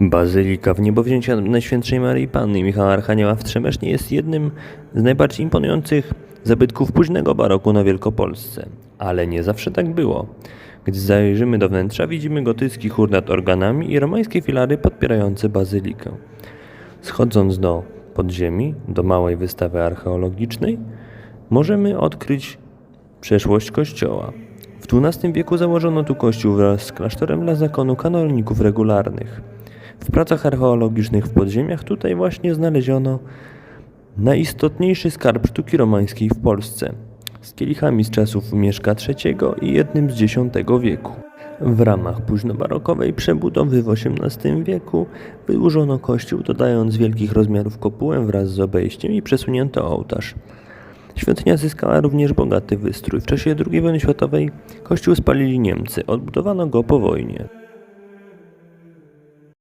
Bazylika w niebowzięcia Najświętszej Maryi Panny Michała Archanioła w Trzemesznie jest jednym z najbardziej imponujących zabytków późnego baroku na Wielkopolsce. Ale nie zawsze tak było. Gdy zajrzymy do wnętrza, widzimy gotycki chór nad organami i romańskie filary podpierające bazylikę. Schodząc do podziemi, do małej wystawy archeologicznej, możemy odkryć przeszłość kościoła. W XII wieku założono tu kościół wraz z klasztorem dla zakonu kanoników regularnych. W pracach archeologicznych w podziemiach tutaj właśnie znaleziono najistotniejszy skarb sztuki romańskiej w Polsce z kielichami z czasów Mieszka III i jednym z X wieku. W ramach późnobarokowej przebudowy w XVIII wieku wydłużono kościół, dodając wielkich rozmiarów kopułę wraz z obejściem i przesunięto ołtarz. Świątynia zyskała również bogaty wystrój. W czasie II wojny światowej kościół spalili Niemcy, odbudowano go po wojnie.